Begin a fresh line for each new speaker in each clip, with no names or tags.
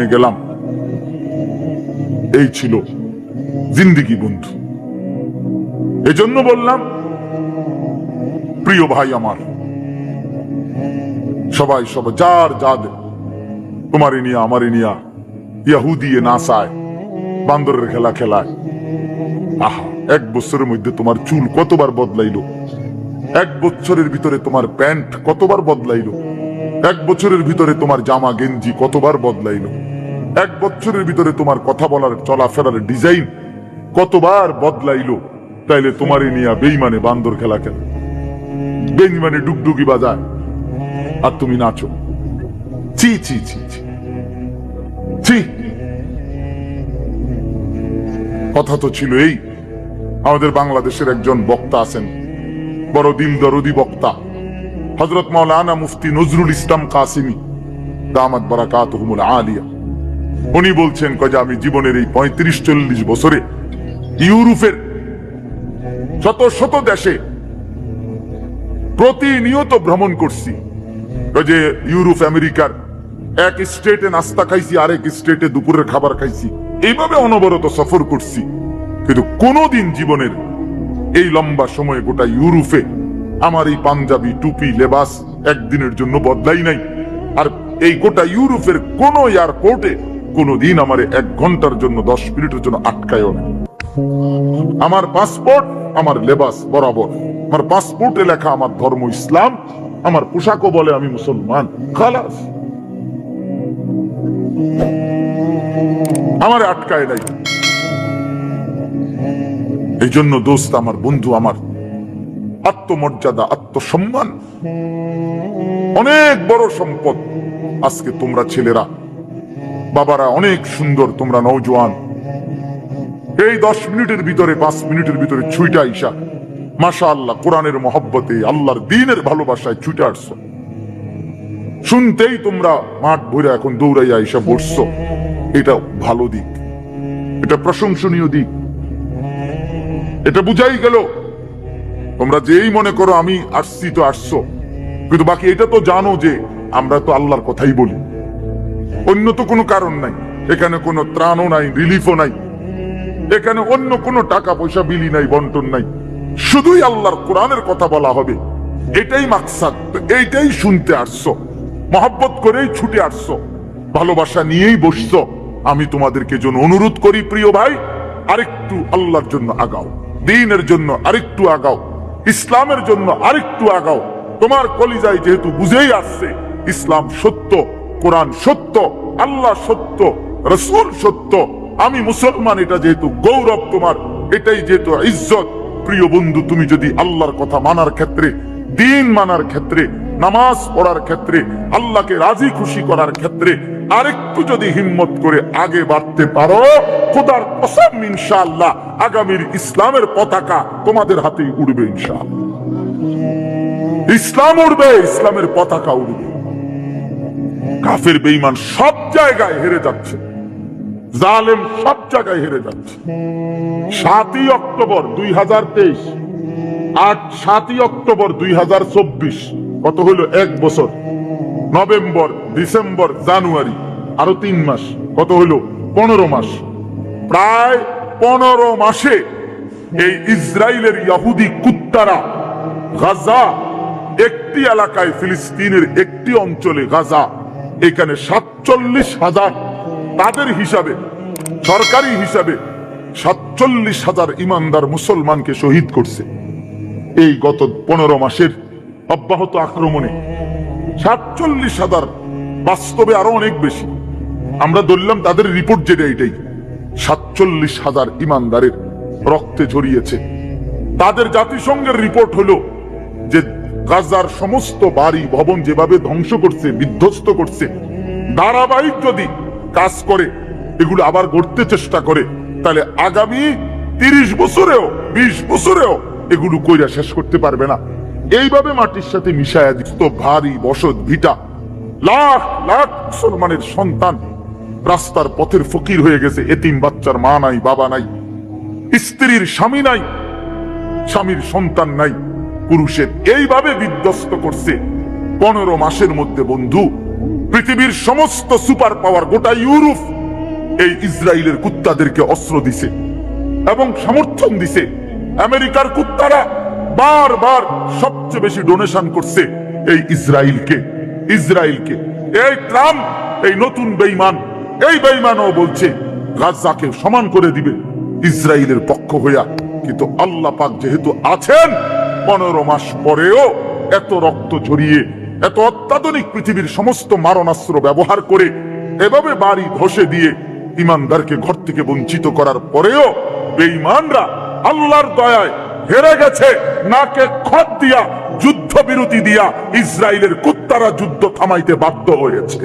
নেমে গেলাম। এই ছিল জিন্দিগি বন্ধু। এজন্য বললাম, প্রিয় ভাই আমার, সবাই সব যার যাদ তোমারে নিয়া আমারে নিয়া ইয়াহুদিয়ে নাসায় বান্দরের খেলা খেলায়। আহা, এক বছরের মধ্যে তোমার চুল কতবার বদলাইলো? এক বছরের ভিতরে তোমার প্যান্ট কতবার বদলাইলো? এক বছরের ভিতরে তোমার জামা গেঞ্জি কতবার বদলাইলো? এক বছরের ভিতরে তোমার কথা বলার, চলাফেরার ডিজাইন কতবার বদলাইলো, তাইলে তোমারে নিয়া বেইমানে বান্দর খেলা খেলা। বেইমানে ডুগডুগি বাজায়। আর তুমি নাচো। ছি ছি ছি ছি। কথা তো ছিল এই, আমাদের বাংলাদেশের একজন বক্তা আছেন, বড় দিল দরদি বক্তা হজরত মৌলানা মুফতি নজরুল ইসলাম কাসিমি, দামাত বারাকাত আলিয়া। উনি বলছেন যে আমি জীবনের এই পঁয়ত্রিশ চল্লিশ বছরে ইউরোপের শত শত দেশে প্রতিনিয়ত ভ্রমণ করছি। যে ইউরোপ, আমেরিকার এক স্টেটে নাস্তা খাইছি, আরেক স্টেটে দুপুরের খাবার খাইছি। এইভাবে অনবরত সফর করছি। কিন্তু কোনোদিন জীবনের এই লম্বা সময়ে গোটা ইউরোপে আমার এই পাঞ্জাবি, টুপি, লেবাস একদিনের জন্য বদলাই নাই। আর এই গোটা ইউরোপের কোন এয়ারপোর্টে কোনোদিন আমার এক ঘণ্টার জন্য দশ মিনিটের জন্য আটকায়ও না। আমার পাসপোর্ট, আমার লেবাস বরাবর। আমার পাসপোর্টে লেখা আমার ধর্ম ইসলাম, আমার পোশাকও বলে আমি মুসলমান। খালাস। আমার আটকায় নাই। এই জন্য দোস্ত, আমার বন্ধু, আমার আত্মমর্যাদা, আত্মসম্মান অনেক বড় সম্পদ আজকে তোমরা ছেলেরা বাবারা, অনেক সুন্দর, তোমরা নৌজওয়ান এই দশ মিনিটের ভিতরে, পাঁচ মিনিটের ভিতরে ছুইটা আইসা মাশা আল্লাহ কোরআনের মহব্বতে, আল্লাহর দিনের ভালোবাসায় ছুটে আসছো। শুনতেই তোমরা মাঠ ভরে এখন দৌড়াইয়া আইসা বসছো। এটা ভালো দিক। এটা প্রশংসনীয় দিক। এটা বুঝাই গেল, তোমরা যেই মনে করো আমি আসছি তো আসছো। কিন্তু বাকি এটা তো জানো যে আমরা তো আল্লাহর কথাই বলি। অন্য তো কোনো কারণ নাই। এখানে কোনো ত্রাণও নাই রিলিফও নাই। এখানে অন্য কোনো টাকা পয়সা, বিলি নাই, বন্টন নাই। শুধুই আল্লাহর কোরআনের কথা বলা হবে। এটাই মাকসাদ, এইটাই শুনতে আসছো। মহব্বত করেই ছুটে আসছো। ভালোবাসা নিয়েই বসছো। আমি তোমাদেরকে জন্য অনুরোধ করি, প্রিয় ভাই, আরেকটু আল্লাহর জন্য আগাও। দিনের জন্য আরেকটু আগাও। ইসলামের জন্য আরেকটু আগাও। তোমার কলিজায় যেহেতু বুঝেই আসছে, ইসলাম সত্য। কোরআন সত্য, আল্লাহ সত্য, রসুল সত্য। আমি মুসলমান, এটা যেহেতু গৌরব তোমার, এটাই যেহেতু ইজ্জত। প্রিয় বন্ধু, তুমি যদি আল্লাহর কথা মানার ক্ষেত্রে, দিন মানার ক্ষেত্রে, নামাজ পড়ার ক্ষেত্রে, আল্লাহকে রাজি খুশি করার ক্ষেত্রে, আরেকটু যদি হিম্মত করে আগে বাড়তে পারো, খোদার কসম ইনশাআল্লাহ, আগামীর ইসলামের পতাকা তোমাদের হাতেই উড়বে ইনশাআল্লাহ। ইসলাম উড়বে, ইসলামের পতাকা উড়বে। কাফের বেঈমান সব জায়গায় হেরে যাচ্ছে। জালেম সব জায়গায় হেরে যাচ্ছে। সাতই অক্টোবর দুই হাজার তেইশ, আট সাতই অক্টোবর দুই হাজার চব্বিশ, কত হলো এক বছর? নভেম্বর, ডিসেম্বর, জানুয়ারি, আরও তিন মাস, কত হলো পনেরো মাস। প্রায় পনেরো মাসে এই ইসরায়েলের ইয়াহুদি কুত্তারা গাজা, একটি এলাকায় ফিলিস্তিনের একটি অঞ্চলে গাজা এখানে সাতচল্লিশ হাজার তাদের হিসাবে, সরকারি হিসাবে সাতচল্লিশ হাজার ইমানদার মুসলমানকে শহীদ করছে। এই গত পনেরো মাসের অব্যাহত আক্রমণে সাতচল্লিশ হাজার বাস্তবে আরও অনেক বেশি। আমরা ধরলাম তাদের রিপোর্ট যেটা এটাই। সাতচল্লিশ হাজার ইমানদারের রক্তে ঝরিয়েছে। তাদের জাতিসংঘের রিপোর্ট হলো যে গাজার সমস্ত বাড়ি ভবন যেভাবে ধ্বংস করছে, বিধ্বস্ত করছে, ধারাবাহিক যদি কাজ করে, এগুলো আবার গড়তে চেষ্টা করে, তাহলে আগামী তিরিশ বছরেও, বিশ বছরেও এগুলো কইরা শেষ করতে পারবে না। এইভাবে মাটির সাথে মিশায়া দিত ভারী বসত ভিটা, লাখ লাখ মুসলমানের সন্তান রাস্তার পথের ফকির হয়ে গেছে, এতিম বাচ্চার মা নাই, বাবা নাই, স্ত্রীর স্বামী নাই, স্বামীর সন্তান নাই। পুরুষের এইভাবে বিধ্বস্ত করছে। পনেরো মাসের মধ্যে, বন্ধু, পৃথিবীর সমস্ত সুপার পাওয়ার গোটা ইউরোপ এই ইসরায়েলের কুত্তাদেরকে অস্ত্র দিছে এবং সমর্থন দিছে। আমেরিকার কুত্তারা বারবার সবচেয়ে বেশি ডোনেশন করছে এই ইসরায়েলকে ইসরায়েলকে। এই ট্রাম্প, এই নতুন বেইমান এই বেইমানও বলছে গাজাকে সমান করে দিবে ইসরায়েলের পক্ষ হইয়া। কিন্তু আল্লাহ পাক যেহেতু আছেন পনেরো মাস পরেও এত রক্ত ঝরিয়ে, এত অত্যাধুনিক পৃথিবীর সমস্ত মারণাস্ত্র ব্যবহার করে এভাবে বাড়ি ধসে দিয়ে ইমানদারকে ঘর থেকে বঞ্চিত করার পরেও বেঈমানরা আল্লাহর দয়ায় হেরে গেছে। নাকে খত দিয়া যুদ্ধ বিরতি দিয়া ইসরায়েলের কুত্তারা যুদ্ধ থামাইতে বাধ্য হয়েছে।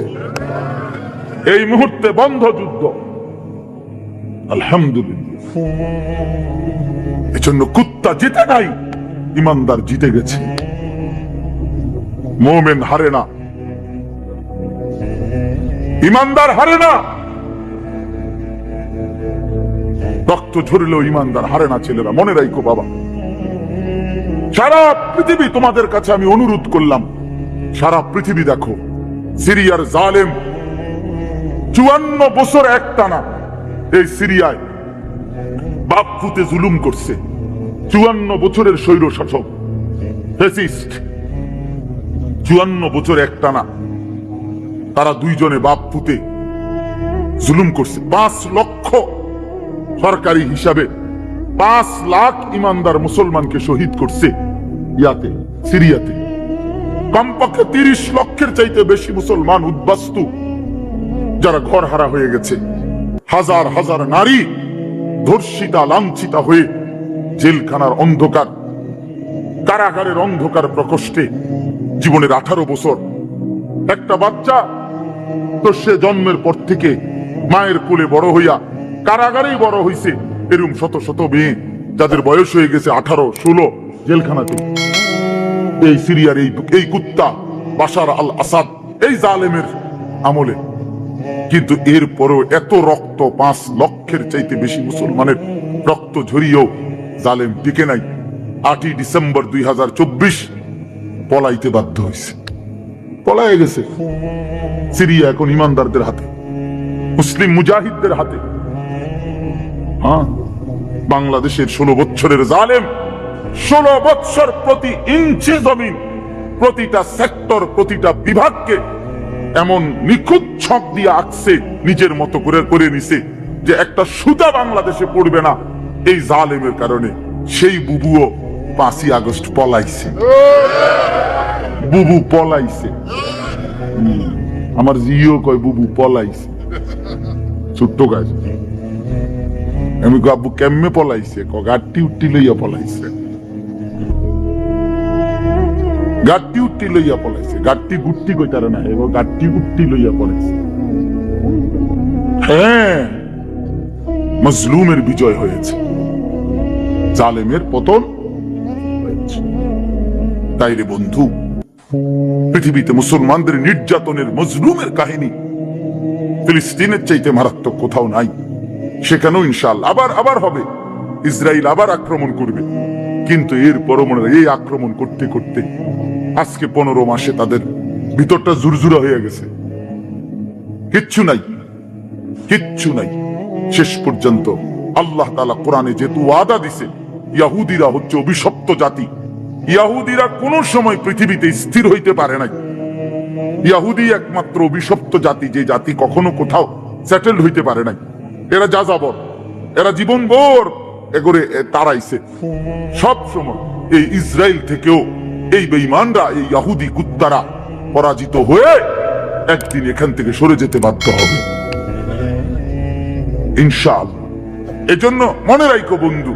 এই মুহূর্তে বন্ধ যুদ্ধ। আলহামদুলিল্লাহ। এজন্য কুত্তা জিতে নাই ইমানদার জিতে গেছে। মোমেন হারে না। ইমানদার হারে না। রক্ত ঝরলেও ইমানদার হারে না ছেলেরা। মনে রাখো বাবা। সারা পৃথিবী তোমাদের কাছে আমি অনুরোধ করলাম। সারা পৃথিবী দেখো। সিরিয়ার জালেম। চুয়ান্ন বছর একটানা এই সিরিয়ায় বাপ ফুতে জুলুম করছে। চুয়ান্ন বছরের স্বৈর শাসক চুয়ান্ন বছর একটানা তারা দুইজনে বাপ পুতে জুলুম করছে। পাঁচ লক্ষ সরকারি হিসাবে পাঁচ লাখ ইমানদার মুসলমানকে শহীদ করছে ইয়াতে, সিরিয়াতে। কমপক্ষে তিরিশ লক্ষের চাইতে বেশি মুসলমান উদ্বাস্তু যারা ঘর হারা হয়ে গেছে। হাজার হাজার নারী ধর্ষিতা, লাঞ্ছিতা হয়ে জেলখানার অন্ধকার, কারাগারের অন্ধকার প্রকোষ্ঠে জীবনের আঠারো বছর। একটা বাচ্চা, তো সে জন্মের পর থেকে মায়ের কোলে বড় হইয়া কারাগারেই বড় হইছে। এরম শত শত মেয়ে, যাদের বয়স হয়ে গেছে আঠারো, ষোলো জেলখানাতে এই সিরিয়ার এই এই কুত্তা বাসার আল আসাদ, এই জালেমের আমলে। কিন্তু এরপরও এত রক্ত পাঁচ লক্ষের চাইতে বেশি মুসলমানের রক্ত ঝরিয়েও জালেম টিকে নাই। আটই ডিসেম্বর দুই হাজার চব্বিশ পলাইতে বাধ্য হয়েছে পলায় গেছে। সিরিয়া এখন ইমানদারদের হাতে, মুসলিম মুজাহিদদের হাতে। হ্যাঁ বাংলাদেশের ষোলো বছরের জালেম ষোলো বৎসর প্রতি ইঞ্চি জমিন, প্রতিটা সেক্টর, প্রতিটা বিভাগকে এমন নিখুঁত ছক দিয়ে আঁকছে, নিজের মতো করে করে নিছে যে একটা সুতা বাংলাদেশে পড়বে না। এই জালেমের কারণে সেই বুবুও পাঁচই আগস্ট পলাইছে। বুবু পলাইছে। আমার জিও কয় বুবু পলাইছে। ছোট্ট গাছ। আমি কই, আব্বু কেমনে পলাইছে? ক গাট্টি উট্টি লইয়া পলাইছে। গাট্টি উট্টি লইয়া পলাইছে। গাট্টি গুট্টি কইতারে না এবার গাট্টি উট্টি লইয়া পলাইছে। হ্যাঁ মজলুমের বিজয় হয়েছে। জালেমের পতন তাই রে বন্ধু, পৃথিবীতে মুসলমানদের নির্যাতনের মজলুমের কাহিনী ফিলিস্তিনের চাইতে মারাত্মক কোথাও নাই। সেখানেও ইনশাল আবার আবার হবে। ইসরায়েল আবার আক্রমণ করবে। কিন্তু এর পরমনে এই আক্রমণ করতে করতে আজকে পনেরো মাসে তাদের ভিতরটা জুরজুরা হয়ে গেছে। কিচ্ছু নাই কিচ্ছু নাই। শেষ পর্যন্ত আল্লাহ তালা কোরআনে যেহেতু ওয়াদা দিছে ইয়াহুদিরা হচ্ছে অভিশপ্ত জাতি। ইয়াহুদিরা কোন সময় পৃথিবীতে স্থির হইতে পারে নাই। ইয়াহুদি একমাত্র অভিশপ্ত জাতি, যে জাতি কখনো কোথাও সেটেল হইতে পারে নাই। এরা যা যাবর এরা জীবন ভোর এগোরে তারাইছে। সব সময় এই ইসরায়েল থেকেও এই বেঈমানরা, এই ইয়াহুদি কুত্তারা পরাজিত হয়ে একদিন এখান থেকে সরে যেতে বাধ্য হবে। ইনশাল এজন্য মনে রাখো বন্ধু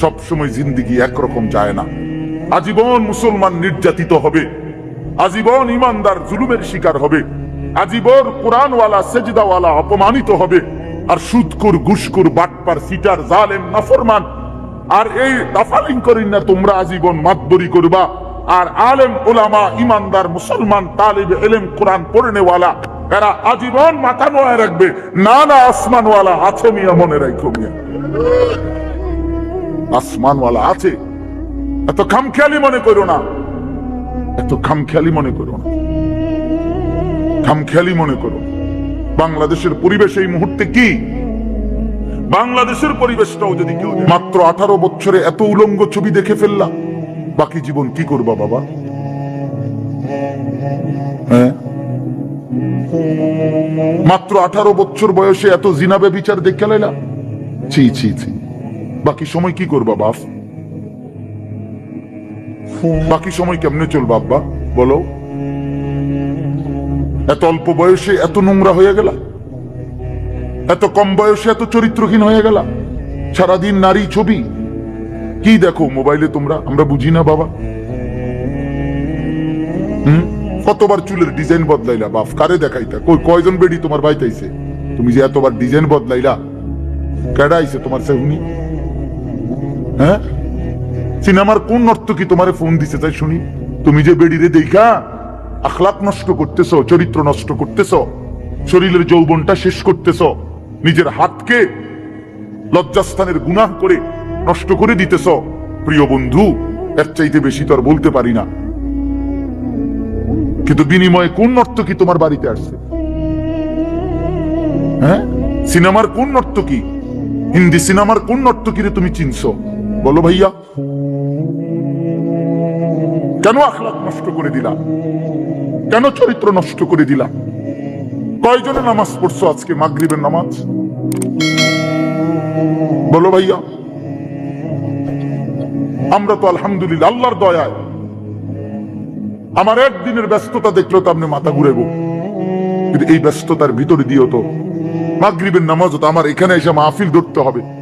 সব সময় জিন্দিগি একরকম যায় না। আজীবন মুসলমান নির্যাতিত হবে। আজীবন ইমানদার জুলুমের শিকার হবে। আজীবন কোরআনওয়ালা, সেজদাওয়ালা অপমানিত হবে। আর সুদকুর, ঘুষকুর, বাটপার, সিটার, জালেম, নাফরমান, আর এই দাফালিং করিন না, তোমরা আজীবন মাতবরি করবা। আর আলেম, ওলামা, ইমানদার, মুসলমান, তালিব, এলেম, কোরআন পড়নেওয়ালা, এরা আজীবন মাথা নোয়া রাখবে। না না, আসমানওয়ালা, আছে মিয়া, মনে রাখো মিয়া। আসমানওয়ালা আছে। এত খামখেয়ালি মনে করো না। এত খামখেয়ালি মনে করো না। খামখেয়ালি মনে করো। বাংলাদেশের পরিবেশ এই মুহূর্তে কি? বাংলাদেশের পরিবেশটাও যদি কেউ মাত্র আঠারো বছরে এত উলঙ্গ ছবি দেখে ফেললাম বাকি জীবন কি করবা বাবা? হ্যাঁ? মাত্র আঠারো বছর বয়সে এত জিনাবে বিচার দেখে লাইলা? ছি ছি ছি। বাকি সময় কি করবা, বাপ? বাকি সময় কেমনে চলবা, আব্বা? বলো। এত অল্প বয়সে এত নোংরা হয়ে গেলা? এত কম বয়সে এত চরিত্রহীন হয়ে গেলা? সারাদিন নারী ছবি? কি দেখো মোবাইলে তোমরা? আমরা বুঝি না, বাবা। হুম? কতবার চুলের ডিজাইন বদলাইলা, বাপ? কারে দেখাইতা? কই, কয়জন বেডি তোমার বাইতাইছে তুমি যে এতবার ডিজাইন বদলাইলা, কেডা আইছে তোমার সেহুনি? হ্যাঁ? সিনেমার কোন নর্তকী তোমারে ফোন দিছে তাই শুনি? তুমি যে বেডিরে দেখা আখলাক নষ্ট করতেছ, চরিত্র নষ্ট করতেছ, শরীরের যৌবনটা শেষ করতেছ, নিজের হাতকে লজ্জাস্থানের গুনাহ করে নষ্ট করে দিতেছ, প্রিয় বন্ধু, এর চাইতে বেশি তো আর বলতে পারি না। কিন্তু বিনিময়ে কোন নর্তকী তোমার বাড়িতে আসছে? হ্যাঁ? সিনেমার কোন নর্তকী হিন্দি সিনেমার কোন নর্তকীরে তুমি চিনছো? বলো ভাইয়া। কেন আখলাক নষ্ট করে দিলা? কেন চরিত্র নষ্ট করে দিলা? কয়জনে নামাজ পড়ছো আজকে মাগরিবের নামাজ? বলো ভাইয়া। আমরা তো আলহামদুলিল্লাহ আল্লাহর দয়ায়। আমার একদিনের ব্যস্ততা দেখল তো আপনি মাথা ঘুরে গো। কিন্তু এই ব্যস্ততার ভিতরে দিও তো মাগরিবের নামাজ তো আমার এখানে এসে মাহফিল ধরতে হবে।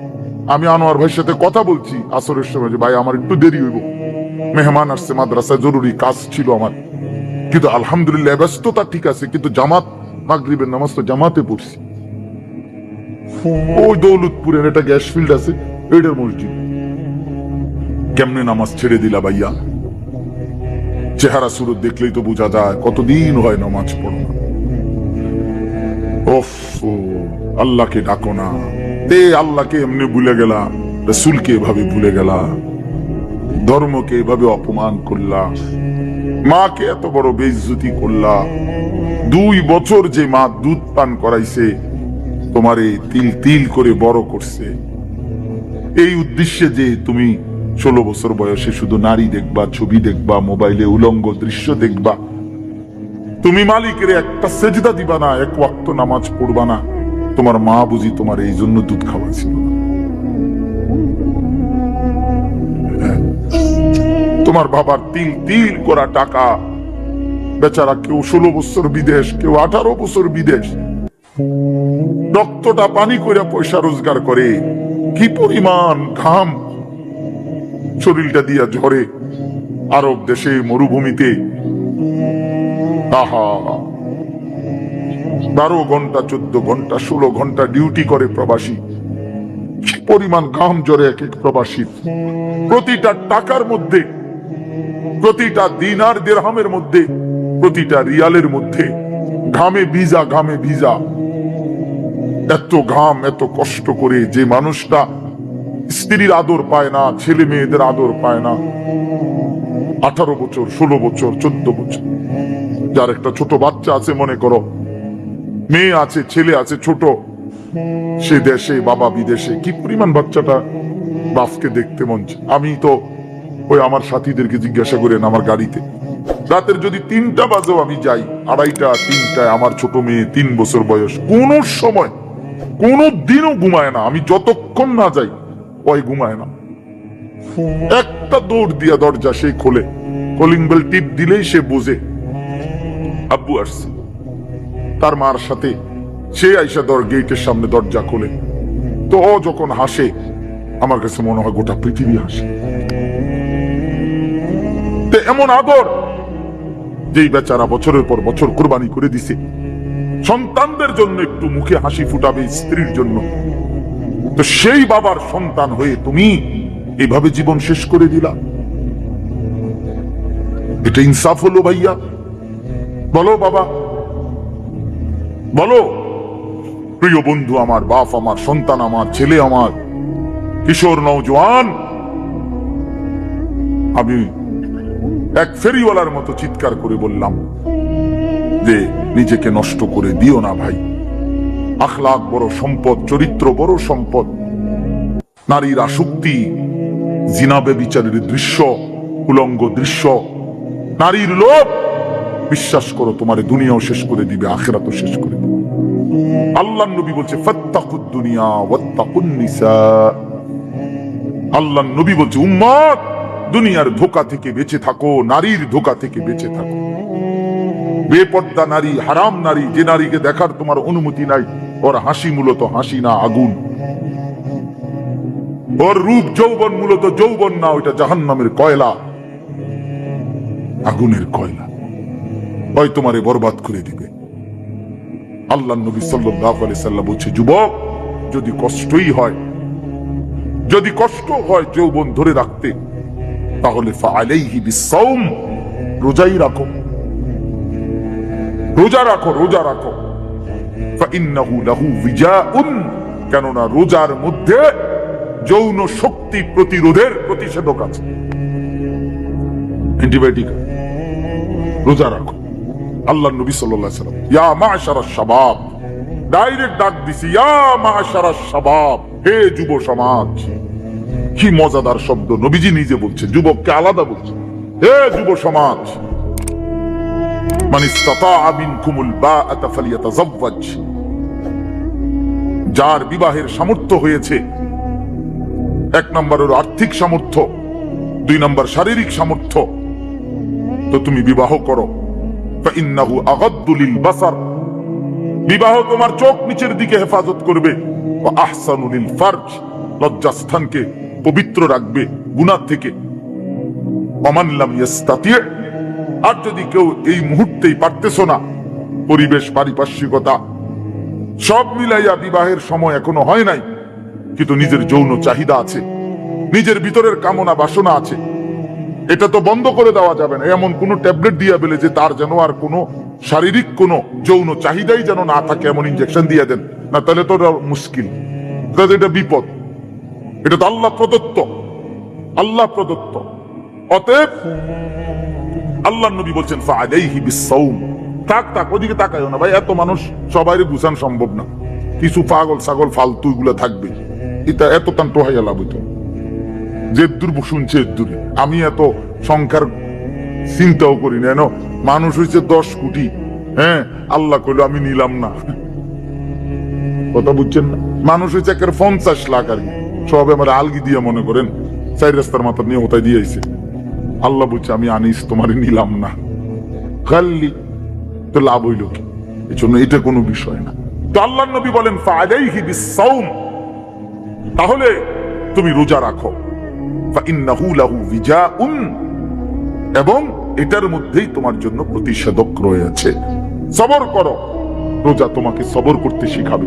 আমি আনোয়ার ভাইয়ের সাথে কথা বলছি আসরের সময় যে ভাই আমার একটু দেরি হইব। মেহমান আসছে মাদ্রাসায় জরুরি কাজ ছিল আমার। কিন্তু আলহামদুলিল্লাহ ব্যস্ততা ঠিক আছে কিন্তু জামাত মাগরিবের নামাজ তো জামাতে পড়ছি। ওই দৌলতপুরের একটা গ্যাস ফিল্ড আছে এইটার মসজিদ। কেমনে নামাজ ছেড়ে দিলা ভাইয়া? চেহারা সুরত দেখলেই তো বোঝা যায় কতদিন হয় নামাজ পড়ো না। ওফ আল্লাহকে ডাকো না। দে আল্লাহকে এমনি ভুলে গেলা রসুলকে এভাবে ভুলে গেলা ধর্মকে এভাবে অপমান করলা মাকে এত বড় বেইজ্জতি করলা দুই বছর যে মা দুধ পান করাইছে, তোমারে তিল তিল করে বড় করছে। এই উদ্দেশ্যে যে তুমি ষোলো বছর বয়সে শুধু নারী দেখবা, ছবি দেখবা, মোবাইলে উলঙ্গ দৃশ্য দেখবা, তুমি মালিকের একটা সেজদা দিবা না, এক ওয়াক্ত নামাজ পড়বা না। তোমার মা বুঝি তোমার এই জন্য দুধ খাওয়া ছিল হ্যাঁ। তোমার বাবার তিল তিল করা টাকা। বেচারা কেউ ষোলো বছর বিদেশ, কেউ আঠারো বছর বিদেশ। রক্তটা পানি করে পয়সা রোজগার করে। কি পরিমাণ ঘাম। শরীরটা দিয়া ঝরে। আরব দেশে মরুভূমিতে। আহা। বারো ঘণ্টা, চোদ্দ ঘণ্টা, ষোলো ঘণ্টা ডিউটি করে প্রবাসী। পরিমাণ ঘাম জ্বরে এক এক প্রবাসী। প্রতিটা টাকার মধ্যে, প্রতিটা দিনার দেড়হামের মধ্যে, প্রতিটা রিয়ালের মধ্যে, ঘামে ভিজা ঘামে ভিজা। এত ঘাম, এত কষ্ট করে যে মানুষটা স্ত্রীর আদর পায় না, ছেলে মেয়েদের আদর পায় না। আঠারো বছর, ষোলো বছর, চোদ্দ বছর। যার একটা ছোট বাচ্চা আছে, মনে করো মেয়ে আছে, ছেলে আছে, ছোট। সে দেশে, বাবা বিদেশে, কি পরিমাণ বাচ্চাটা বাপকে দেখতে মন আমি তো ওই আমার সাথীদেরকে জিজ্ঞাসা করেন আমার গাড়িতে। রাতের যদি তিনটা বাজেও আমি যাই, আড়াইটা, তিনটায় আমার ছোট মেয়ে তিন বছর বয়স, কোন সময়, কোন দিনও ঘুমায় না। আমি যতক্ষণ না যাই ওই ঘুমায় না। একটা দৌড় দিয়া দরজা সে খোলে। কলিং বেল টিপ দিলেই সে বোঝে, আব্বু আসছে। তার মার সাথে। সে আইসা দর গেটের সামনে দরজা খোলে। তো ও যখন হাসে, আমার কাছে মনে হয় গোটা পৃথিবী হাসে। এমন আদর, যেই বেচারা বছরের পর বছর কোরবানি করে দিছে। সন্তানদের জন্য একটু মুখে হাসি ফুটাবে স্ত্রীর জন্য। তো সেই বাবার সন্তান হয়ে তুমি এভাবে জীবন শেষ করে দিলা। এটা ইনসাফ হলো ভাইয়া। বলো বাবা বলো, প্রিয় বন্ধু আমার বাপ, আমার সন্তান, আমার ছেলে, আমার কিশোর নৌজওয়ান আমি এক ফেরিওয়ালার মতো চিৎকার করে বললাম মধ্যে নিজেকে নষ্ট করে দিও না ভাই। আখলাক বড় সম্পদ, চরিত্র বড় সম্পদ, নারীর আসক্তি জিনাবে বিচারের দৃশ্য, উলঙ্গ দৃশ্য, নারীর লোভ। বিশ্বাস করো, তোমার দুনিয়াও শেষ করে দিবে, আখেরাতও শেষ করে দিবে। আল্লাহ নবী বলছে আল্লাহ নবী বলছে, উম্মত, দুনিয়ার ধোকা থেকে বেঁচে থাকো, নারীর ধোকা থেকে বেঁচে থাকো। বেপর্দা নারী, হারাম নারী, যে নারীকে দেখার তোমার অনুমতি নাই, ওর হাসি মূলত হাসি না আগুন। ওর রূপ যৌবন মূলত যৌবন না, ওইটা জাহান্নামের কয়লা। আগুনের কয়লা। ওই তোমারে বরবাদ করে দিবে। আল্লাহ নবী সাল্লাম বলছে, যুবক, যদি কষ্টই হয়, যদি কষ্ট হয় যৌবন ধরে রাখতে, তাহলে রোজাই রাখো। রোজা রাখো রোজা রাখো। কেননা রোজার মধ্যে যৌন শক্তি প্রতিরোধের প্রতিষেধক আছে। অ্যান্টিবায়োটিক রোজা রাখো। আল্লাহ নবী সাল্লাম, ইয়া মাশারা শাবাব। ডাইরেক্ট ডাক দিছি, ইয়া শাবাব, হে যুব সমাজ। কি মজাদার শব্দ, নবীজি নিজে বলছে যুবককে আলাদা বলছে হে যুব সমাজ যার বিবাহের সামর্থ্য হয়েছে, এক নম্বর হলো আর্থিক সামর্থ্য, দুই নম্বর শারীরিক সামর্থ্য। তো তুমি বিবাহ করো। বিবাহ তোমার চোখ নিচের দিকে হেফাজত করবে। লজ্জাস্থানকে পবিত্র রাখবে গুনাহ থেকে। অমান লাম আর যদি কেউ এই মুহূর্তেই পারতেছো না, পরিবেশ পারিপার্শ্বিকতা, সব মিলাইয়া বিবাহের সময় এখনও হয় নাই, কিন্তু নিজের যৌন চাহিদা আছে, নিজের ভিতরের কামনা বাসনা আছে। এটা তো বন্ধ করে দেওয়া যাবে না। এমন কোন ট্যাবলেট দিয়া বেলে যে তার যেন আর কোনো শারীরিক কোনো যৌন চাহিদাই যেন না থাকে, এমন ইঞ্জেকশন দিয়ে দেন। না, তাহলে তো মুশকিল। তাহলে এটা বিপদ। এটা তো আল্লাহ প্রদত্ত। আল্লাহ প্রদত্ত। অতএব আল্লাহ নবী বলছেন তাক তাক ওদিকে তাকায়ও না। ভাই, এত মানুষ সবাইরে বুঝান সম্ভব না। কিছু পাগল ছাগল ফালতু এগুলা থাকবে। এটা এত তান টোহাইয়া লাভ যে দূর শুনছে দূরে। আমি এত সংখ্যার চিন্তাও করি না। মানুষ হয়েছে দশ কোটি। হ্যাঁ আল্লাহ কইলো, আমি নিলাম না। কথা বুঝছেন না? মানুষ হয়েছে একের পঞ্চাশ লাখ আর কি। সব আমার আলগি দিয়ে মনে করেন চাই রাস্তার মাথা নিয়ে ওটাই দিয়েছে আল্লাহ বলছে, আমি আনিস, তোমার নিলাম না। খাল্লি তো লাভ হইল কি? এই জন্য এটা কোনো বিষয় না। তো আল্লাহ নবী বলেন তাহলে তুমি রোজা রাখো। এবং এটার মধ্যেই তোমার জন্য প্রতিষেধক রয়েছে। সবর করো। রোজা তোমাকে সবর করতে শিখাবে।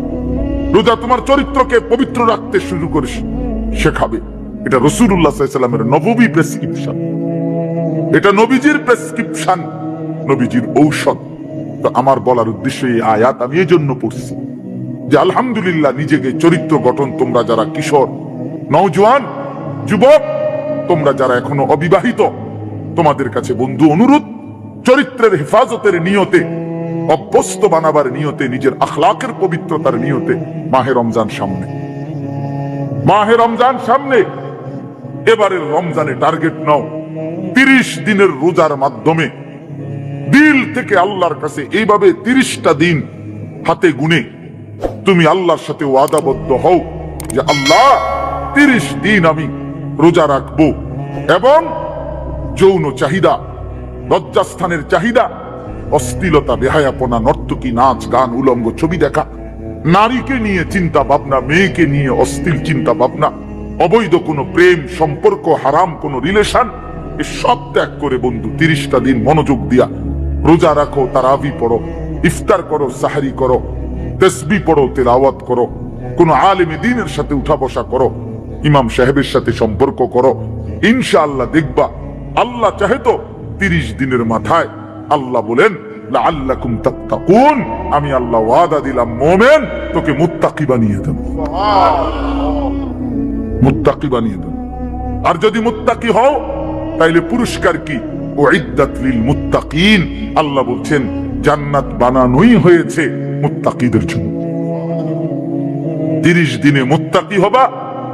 রোজা তোমার চরিত্রকে পবিত্র রাখতে শুরু করে শেখাবে। এটা রসুল্লাহ সাল্লামের নববী প্রেসক্রিপশন। এটা নবীজির প্রেসক্রিপশন, নবীজির ঔষধ। তো আমার বলার উদ্দেশ্য এই আয়াত, আমি এই জন্য পড়ছি যে আলহামদুলিল্লাহ নিজেকে চরিত্র গঠন তোমরা যারা কিশোর, নওজোয়ান, যুবক তোমরা যারা এখনও অবিবাহিত, তোমাদের কাছে বন্ধু অনুরোধ, চরিত্রের হেফাজতের নিয়তে, অভ্যস্ত বানাবার নিয়তে, নিজের আখলাকের পবিত্রতার নিয়তে, মাহে রমজান সামনে। মাহে রমজান সামনে। এবারের রমজানে টার্গেট নাও। তিরিশ দিনের রোজার মাধ্যমে দিল থেকে আল্লাহর কাছে এইভাবে তিরিশটা দিন হাতে গুনে তুমি আল্লাহর সাথে ওয়াদাবদ্ধ হও যে আল্লাহ, তিরিশ দিন আমি রোজা রাখব। এবং যৌন চাহিদা, লজ্জাস্থানের চাহিদা, অশ্লীলতা, বেহায়াপনা, নর্তকী, নাচ, গান, উলঙ্গ ছবি দেখা, নারীকে নিয়ে চিন্তা ভাবনা, মেয়েকে নিয়ে অস্থির চিন্তা ভাবনা, অবৈধ কোনো প্রেম, সম্পর্ক, হারাম কোনো রিলেশন সব ত্যাগ করে বন্ধু, তিরিশটা দিন মনোযোগ দিয়া রোজা রাখো, তারাবি পড়ো, ইফতার করো, সাহারি করো, তেসবি পড়ো, তেলাওয়াত করো, কোন আলেমে দিনের সাথে উঠা বসা করো ইমাম সাহেবের সাথে সম্পর্ক করো। ইনশাআল্লাহ দেখবা, আল্লাহ চাহে তো তিরিশ দিনের মাথায় আল্লাহ বলেন আমি আল্লাহ ওয়াদা দিলাম, মোমেন, তোকে মুত্তাকি বানিয়ে দেব। মুত্তাকি বানিয়ে দেব। আর যদি মুত্তাকি হও, তাইলে পুরস্কার কি? ও লিল মুত্তাকিন। আল্লাহ বলছেন, জান্নাত বানানোই হয়েছে মুত্তাকিদের জন্য। তিরিশ দিনে মুত্তাকি হবা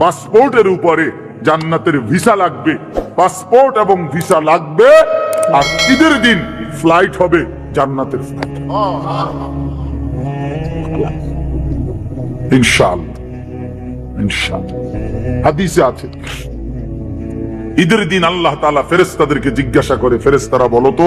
পাসপোর্টের উপরে জান্নাতের ভিসা লাগবে। পাসপোর্ট এবং ভিসা লাগবে আর ঈদের দিন ফ্লাইট হবে জান্নাতের ফ্লাইট ইনশাআল্লাহ ইনশাআল্লাহ। হাদিসে আছে, ঈদের দিন আল্লাহ তাআলা ফেরেশতাদেরকে জিজ্ঞাসা করে ফেরেস্তারা বলো তো